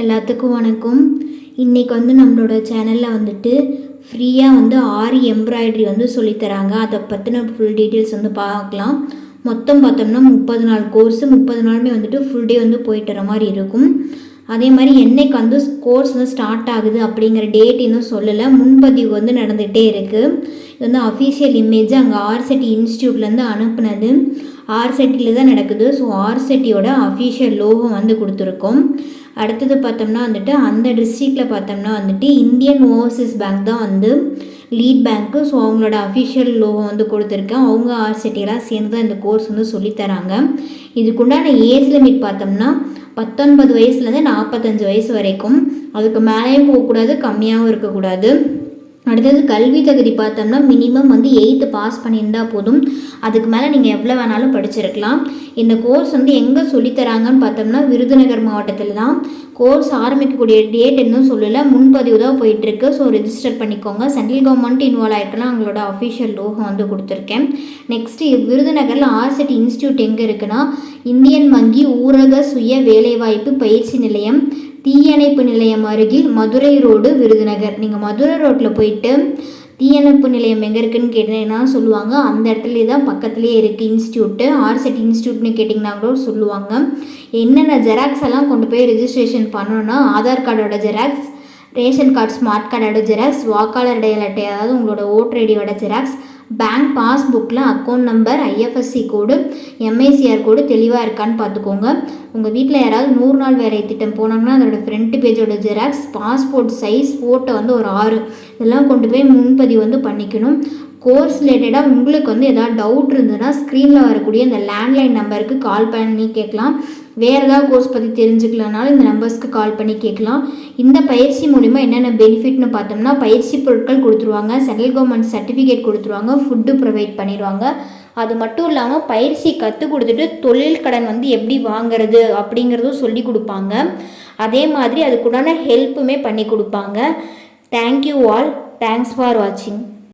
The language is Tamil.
எல்லாத்துக்கும் வணக்கம். இன்றைக்கி வந்து நம்மளோட சேனலில் வந்துட்டு ஃப்ரீயாக வந்து ஆரி எம்ப்ராய்டரி வந்து சொல்லித்தராங்க அதை பற்றின ஃபுல் டீட்டெயில்ஸ் வந்து பார்க்கலாம். மொத்தம் பார்த்தோம்னா முப்பது நாள் கோர்ஸு முப்பது நாளுமே வந்துட்டு ஃபுல் டே வந்து போயிட்டுற வர மாதிரி இருக்கும். அதே மாதிரி என்னைக்கு வந்து கோர்ஸ் வந்து ஸ்டார்ட் ஆகுது அப்படிங்கிற டேட் இன்னும் சொல்லலை. முன்பதிவு வந்து நடந்துகிட்டே இருக்குது இது வந்து அஃபீஷியல் இமேஜ் அங்கே ஆர்செட்டி இன்ஸ்டியூட்லேருந்து அனுப்புனது. ஆர்செட்டியில் தான் நடக்குது. ஸோ ஆர்செட்டியோட அஃபீஷியல் லோகோ வந்து கொடுத்துருக்கோம். அடுத்தது பார்த்தோம்னா வந்துட்டு அந்த டிஸ்ட்ரிக்டில் பார்த்தோம்னா வந்துட்டு இந்தியன் ஓவர்சீஸ் பேங்க் தான் வந்து லீட் பேங்க்கு ஸோ அவங்களோட அஃபிஷியல் லோகோ வந்து கொடுத்துருக்கேன். அவங்க ஆர்சிட்டியெல்லாம் சேர்ந்து தான் இந்த கோர்ஸ் வந்து சொல்லித்தராங்க இதுக்குண்டான ஏஜ் லிமிட் பார்த்தோம்னா பத்தொன்பது வயசுலேருந்து நாற்பத்தஞ்சு வயசு வரைக்கும். அதுக்கு மேலேயும் போகக்கூடாது கம்மியாகவும் இருக்கக்கூடாது. அடுத்தது கல்வி தகுதி பார்த்தோம்னா மினிமம் வந்து எயித்து பாஸ் பண்ணியிருந்தா போதும். அதுக்கு மேலே நீங்கள் எவ்வளோ வேணாலும் படிச்சிருக்கலாம். இந்த கோர்ஸ் வந்து எங்கே சொல்லித்தராங்கன்னு பார்த்தோம்னா விருதுநகர் மாவட்டத்தில் தான். கோர்ஸ் ஆரம்பிக்கக்கூடிய டேட் இன்னும் சொல்லலை. முன்பதிவு தான் போயிட்டுருக்கு. ஸோ ரிஜிஸ்டர் பண்ணிக்கோங்க. சென்ட்ரல் கவர்மெண்ட் இன்வால்வ் ஆகிட்டுலாம் அவங்களோட அஃபிஷியல் லோகம் வந்து கொடுத்துருக்கேன். நெக்ஸ்ட்டு விருதுநகரில் ஆர்சிட்டி இன்ஸ்டியூட் எங்கே இருக்குன்னா இந்தியன் வங்கி ஊரக சுய வேலைவாய்ப்பு பயிற்சி நிலையம். தீயணைப்பு நிலையம் அருகில் மதுரை ரோடு விருதுநகர். நீங்கள் மதுரை ரோட்டில் போயிட்டு தீயணைப்பு நிலையம் எங்கே இருக்குன்னு கேட்டீங்கன்னா சொல்லுவாங்க. அந்த இடத்துல தான் பக்கத்துலேயே இருக்குது இன்ஸ்டியூட்டு. ஆர்செட் இன்ஸ்டியூட்னு கேட்டிங்கன்னா கூட சொல்லுவாங்க. என்னென்ன ஜெராக்ஸ் எல்லாம் கொண்டு போய் ரிஜிஸ்ட்ரேஷன் பண்ணணும்னா ஆதார் கார்டோட ஜெராக்ஸ் ரேஷன் கார்டு ஸ்மார்ட் கார்டோட ஜெராக்ஸ் வாக்காளர் அடையாள அட்டை அதாவது உங்களோட ஓட்டர் ஐடியோட xerox bank பாஸ்புக்கில் account number IFSC code MICR code தெளிவாக இருக்கான்னு பார்த்துக்கோங்க. உங்கள் வீட்டில் யாராவது நூறு நாள் வேலை திட்டம் போனாங்கன்னா அதோடய ஃப்ரண்ட் பேஜோட ஜெராக்ஸ் பாஸ்போர்ட் சைஸ் ஃபோட்டோ வந்து ஒரு ஆறு. இதெல்லாம் கொண்டு போய் முன்பதிவு வந்து பண்ணிக்கணும். கோர்ஸ் ரிலேட்டடாக உங்களுக்கு வந்து எதாவது டவுட் இருந்ததுன்னா ஸ்க்ரீனில் வரக்கூடிய இந்த லேண்ட்லைன் நம்பருக்கு கால் பண்ணி கேட்கலாம். வேறு ஏதாவது கோர்ஸ் பற்றி தெரிஞ்சுக்கலனாலும் இந்த நம்பர்ஸ்க்கு கால் பண்ணி கேட்கலாம். இந்த பயிற்சி மூலிமா என்னென்ன பெனிஃபிட்னு பார்த்தோம்னா பயிற்சி பொருட்கள் கொடுத்துருவாங்க. சென்ட்ரல் கவர்மெண்ட் சர்டிஃபிகேட் கொடுத்துருவாங்க. ஃபுட்டு ப்ரொவைட் பண்ணிடுவாங்க அது மட்டும் இல்லாமல் பயிற்சி கற்றுக் கொடுத்துட்டு தொழில் கடன் வந்து எப்படி வாங்குறது அப்படிங்கிறதும் சொல்லி கொடுப்பாங்க. அதே மாதிரி அதுக்குண்டான ஹெல்ப்புமே பண்ணி கொடுப்பாங்க. தேங்க்யூ ஆல் தேங்க்ஸ் ஃபார் வாட்சிங்